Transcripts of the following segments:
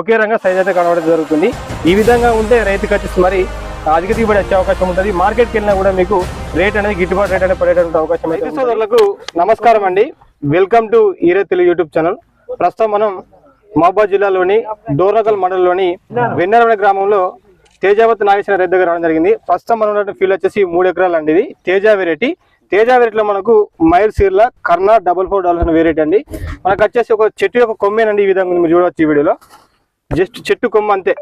ఒకే Ranga size అయితే కనబడడం జరుగుతుంది. ఈ విధంగా ఉంటే రైతుకి వచ్చేసి మరి అధిక దిగుబడి వచ్చే అవకాశం ఉంటుంది. మార్కెట్కి వెళ్ళినా కూడా మీకు రేట్ అనేది గిట్టుబాటు రేట్ అనేది పడేటువంటి అవకాశం అయితే. సోదరులకు నమస్కారం అండి. వెల్కమ్ టు ఈరే తెలుగు యూట్యూబ్ ఛానల్. ప్రస్తుతం మనం మహబాద్ జిల్లాలోని డోర్నకల్ మండలంలోని వెన్నరమణ గ్రామంలో తేజావతి నాగేశ్వర రెడ్డి దగ్గర రావడం జరిగింది. ప్రస్తుతం మనం ఉన్నటువంటి ఫీల్డ్ వచ్చేసి మూడు ఎకరాలు అండి ఇది. తేజ వెరైటీ తేజ వెరైటీలో మనకు మైర్ సీర్ల కర్ణ డబల్ ఫోర్ డాలర్ అనే వెరైటీ అండి. మనకు వచ్చేసి ఒక చెట్టు యొక్క కొమ్మేనండి ఈ విధంగా. మీరు చూడవచ్చు ఈ వీడియోలో. జస్ట్ చెట్టు కొమ్మ అంతే.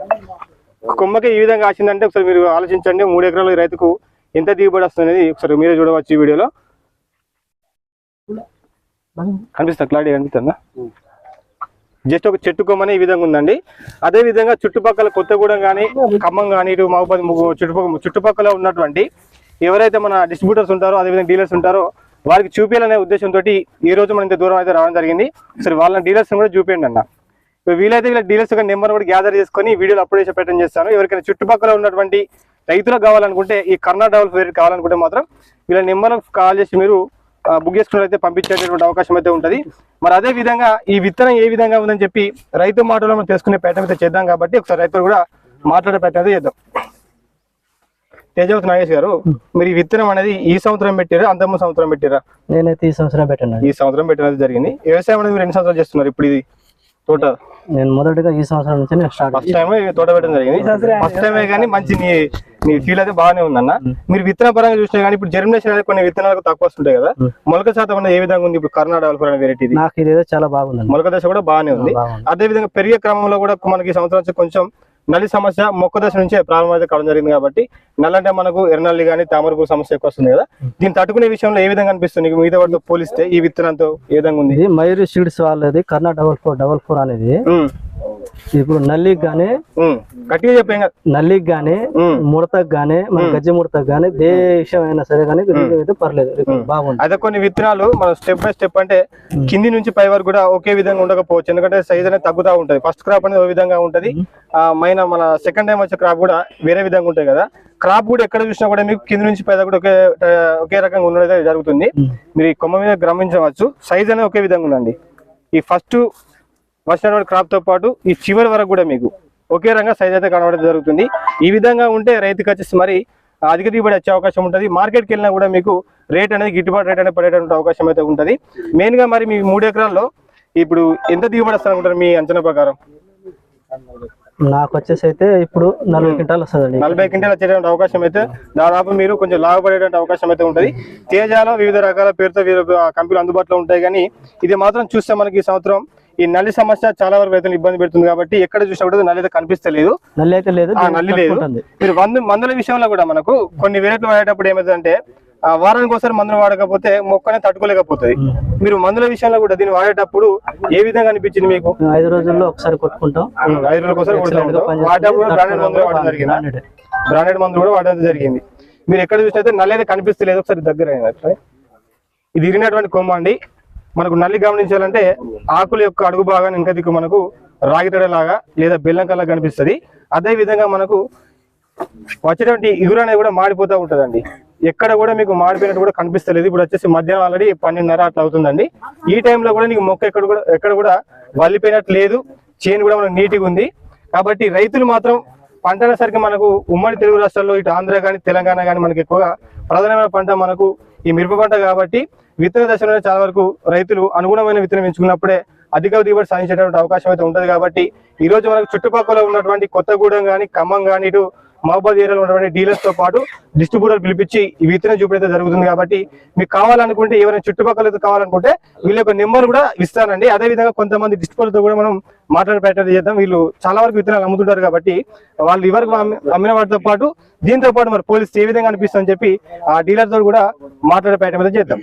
కొమ్మకి ఈ విధంగా ఆసిందంటే ఒకసారి మీరు ఆలోచించండి. మూడు ఎకరాల రైతుకు ఎంత దిగుబడి వస్తుంది ఒకసారి మీరే చూడవచ్చు ఈ వీడియోలో. కనిపిస్తా క్లారిటీ కనిపిస్తుందా? జస్ట్ ఒక చెట్టు కొమ్మనే ఈ విధంగా ఉందండి. అదే విధంగా చుట్టుపక్కల కొత్తగూడెం కానీ ఖమ్మం కానీ ఇటు మహబాద్ చుట్టుపక్కల చుట్టుపక్కల ఉన్నటువంటి ఎవరైతే మన డిస్ట్రిబ్యూటర్స్ ఉంటారో అదేవిధంగా డీలర్స్ ఉంటారో వారికి చూపించాలనే ఉద్దేశంతో ఈ రోజు మనం ఇంత దూరం అయితే రావడం జరిగింది. సరే వాళ్ళ డీలర్స్ కూడా చూపించండి అన్న. వీలైతే వీళ్ళ డీలర్స్ యొక్క నెంబర్ కూడా గ్యాదర్ చేసుకొని వీడియోలు అప్లోడ్ చేసి పెట్టడం చేస్తాను. ఎవరికైనా చుట్టుపక్కల ఉన్నటువంటి రైతులకు కావాలనుకుంటే ఈ కర్ణా డెవలప్ వేరే కావాలనుకుంటే మాత్రం వీళ్ళ నెంబర్ కాల్ చేసి మీరు బుక్ చేసుకున్నట్లయితే పంపించేటటువంటి అవకాశం అయితే ఉంటుంది. మరి అదే విధంగా ఈ విత్తనం ఏ విధంగా ఉందని చెప్పి రైతు మాటలో మనం తెలుసుకునే ప్రయత్నం అయితే చేద్దాం కాబట్టి ఒకసారి రైతులు కూడా మాట్లాడే ప్రయత్నం అయితే చేద్దాం. తేజవతి నాగేష్ గారు మీరు ఈ విత్తనం అనేది ఈ సంవత్సరం పెట్టారా అంతమ్మ సంవత్సరం పెట్టారా? నేనైతే ఈ సంవత్సరం పెట్టాను. ఈ సంవత్సరం పెట్టడం జరిగింది. వ్యవసాయం అనేది మీరు ఎన్ని సంవత్సరాలు చేస్తున్నారు ఇప్పుడు ఇది? తోట? నేను మొదటిగా ఈ సంవత్సరం నుంచి నేను స్టార్ట్ ఫస్ట్ టైం తోట పెట్టడం జరిగింది. ఫస్ట్ టైమే కానీ మంచి నీ నీ ఫీల్ అయితే బాగానే ఉందన్న. మీరు విత్తన పరంగా చూసినా కానీ ఇప్పుడు జర్మినేషన్ అనేది కొన్ని విత్తనాలకు తక్కువ వస్తుంటాయి కదా. మొలక శాతం అనేది ఏ విధంగా ఉంది? ఇప్పుడు కర్ణాటక డెవలపర్ వెరైటీ ఇది. నాకు ఇదేదో చాలా బాగుందండి. మొలక దశ కూడా బాగానే ఉంది. బాగుంది. అదే విధంగా పెరిగే క్రమంలో కూడా మనకి సంవత్సరం కొంచెం నల్లి సమస్య మొక్క దశ నుంచే ప్రారంభం అయితే కావడం జరిగింది కాబట్టి నల్ల అంటే మనకు ఎర్రనల్లి కానీ తామరపు సమస్య ఎక్కువ వస్తుంది కదా. దీన్ని తట్టుకునే విషయంలో ఏ విధంగా అనిపిస్తుంది? మిగతా వాటితో పోలిస్తే ఈ విత్తనంతో ఏ విధంగా ఉంది? మయూరి సీడ్స్ వాళ్ళది కర్ణా డబల్ ఫోర్ డబల్ ఫోర్ అనేది. ఇప్పుడు నల్లికి గానీ గట్టిగా చెప్పేం నల్లికి గానీ. ముడతకు గానీ మన గజ్జి ముడతకు గానీ అయినా సరే కానీ అయితే పర్లేదు బాగుంది. అదే కొన్ని విత్తనాలు మనం స్టెప్ బై స్టెప్ అంటే కింది నుంచి పై వరకు కూడా ఒకే విధంగా ఉండకపోవచ్చు. ఎందుకంటే సైజ్ అనేది తగ్గుతూ ఉంటది. ఫస్ట్ క్రాప్ అనేది ఒక విధంగా ఉంటది. ఆ మైన మన సెకండ్ టైం వచ్చే క్రాప్ కూడా వేరే విధంగా ఉంటాయి కదా. క్రాప్ కూడా ఎక్కడ చూసినా కూడా మీకు కింది నుంచి పై కూడా ఒకే ఒకే రకంగా ఉండడం జరుగుతుంది. మీరు ఈ కొమ్మ మీద గమనించవచ్చు. సైజ్ అనేది ఒకే విధంగా ఉందండి. ఈ ఫస్ట్ వచ్చినటువంటి క్రాప్తో పాటు ఈ చివరి వరకు కూడా మీకు ఒకే రంగా సైజ్ అయితే కనబడడం జరుగుతుంది. ఈ విధంగా ఉంటే రైతుకి వచ్చేసి మరి అధిక దిగుబడి వచ్చే అవకాశం ఉంటుంది. మార్కెట్కి వెళ్ళినా కూడా మీకు రేట్ అనేది గిట్టుబాటు రేట్ అనేది పడేటువంటి అవకాశం అయితే ఉంటుంది. మెయిన్గా మరి మీ మూడు ఎకరాల్లో ఇప్పుడు ఎంత దిగుబడి వస్తుంది అనుకుంటారు మీ అంచనా ప్రకారం? నాకు వచ్చేసి అయితే ఇప్పుడు నలభై క్వింటాలు వస్తుందండి. నలభై క్వింటాలు వచ్చేటువంటి అవకాశం అయితే దాదాపు మీరు కొంచెం లాభపడేటువంటి అవకాశం అయితే ఉంటుంది. తేజాలో వివిధ రకాల పేరుతో కంపెనీలు అందుబాటులో ఉంటాయి కానీ ఇది మాత్రం చూస్తే మనకి ఈ సంవత్సరం ఈ నల్లి సమస్య చాలా వరకు రైతులు ఇబ్బంది పెడుతుంది కాబట్టి ఎక్కడ చూసినా కూడా నల్లి అయితే కనిపిస్తలేదు. నల్లి అయితే లేదు నల్లి లేదు. మీరు మందు మందుల విషయంలో కూడా మనకు కొన్ని వెరైటీలు వాడేటప్పుడు ఏమైందంటే ఆ వారానికి ఒకసారి మందులు వాడకపోతే మొక్కనే తట్టుకోలేకపోతుంది. మీరు మందుల విషయంలో కూడా దీన్ని వాడేటప్పుడు ఏ విధంగా అనిపించింది మీకు? ఐదు రోజుల్లో ఒకసారి కొట్టుకుంటాం. ఐదు రోజులకు ఒకసారి. వాడేటప్పుడు బ్రాండెడ్ మందులు వాడడం జరిగింది. బ్రాండెడ్. మందులు కూడా వాడడం జరిగింది. మీరు ఎక్కడ నల్లి అయితే కనిపిస్తలేదు. ఒకసారి దగ్గర. ఇది ఇరిగినటువంటి కొమ్మ అండి. మనకు నల్లి గమనించాలంటే ఆకుల యొక్క అడుగు భాగాన్ని ఇంకా దిక్కు మనకు రాగితడలాగా లేదా బెల్లం కల్లా కనిపిస్తుంది. అదే విధంగా మనకు వచ్చేటువంటి ఇగురు అనేది కూడా మాడిపోతూ ఉంటుందండి. ఎక్కడ కూడా మీకు మాడిపోయినట్టు కూడా కనిపిస్తలేదు. ఇప్పుడు వచ్చేసి మధ్యాహ్నం ఆల్రెడీ పన్నెండున్నర అట్లా అవుతుందండి. ఈ టైంలో కూడా నీకు మొక్క ఎక్కడ కూడా ఎక్కడ కూడా వల్లిపోయినట్టు లేదు. చేను కూడా మనకు నీట్గా ఉంది. కాబట్టి రైతులు మాత్రం పంట అనేసరికి మనకు ఉమ్మడి తెలుగు రాష్ట్రాల్లో ఇటు ఆంధ్ర కానీ తెలంగాణ కానీ మనకి ఎక్కువగా ప్రధానమైన పంట మనకు ఈ మిరప పంట కాబట్టి విత్తన దశలోనే చాలా వరకు రైతులు అనుగుణమైన విత్తనం ఎంచుకున్నప్పుడే అధిక దిగుబడి సాధించేటువంటి అవకాశం అయితే ఉంటుంది కాబట్టి ఈ రోజు మనకు చుట్టుపక్కల ఉన్నటువంటి కొత్తగూడెం కానీ ఖమ్మం కానీ ఇటు మహబాద్ ఏరియాలో ఉన్నటువంటి డీలర్స్తో పాటు డిస్ట్రిబ్యూటర్ పిలిపించి ఈ విత్తనం చూపడం జరుగుతుంది కాబట్టి మీకు కావాలనుకుంటే ఎవరైనా చుట్టుపక్కల కావాలనుకుంటే వీళ్ళ యొక్క నెంబర్ కూడా ఇస్తానండి. అదే విధంగా కొంతమంది డిస్ట్రిబ్యూటర్తో కూడా మనం మాట్లాడే ప్రయత్నం చేద్దాం. వీళ్ళు చాలా వరకు విత్తనాలు అమ్ముతుంటారు కాబట్టి వాళ్ళు ఇవరకు అమ్మిన వాటితో పాటు దీంతో పాటు మరి పోలీస్ ఏ విధంగా అనిపిస్తుందని చెప్పి ఆ డీలర్తో కూడా మాట్లాడే ప్రయత్నం చేద్దాం.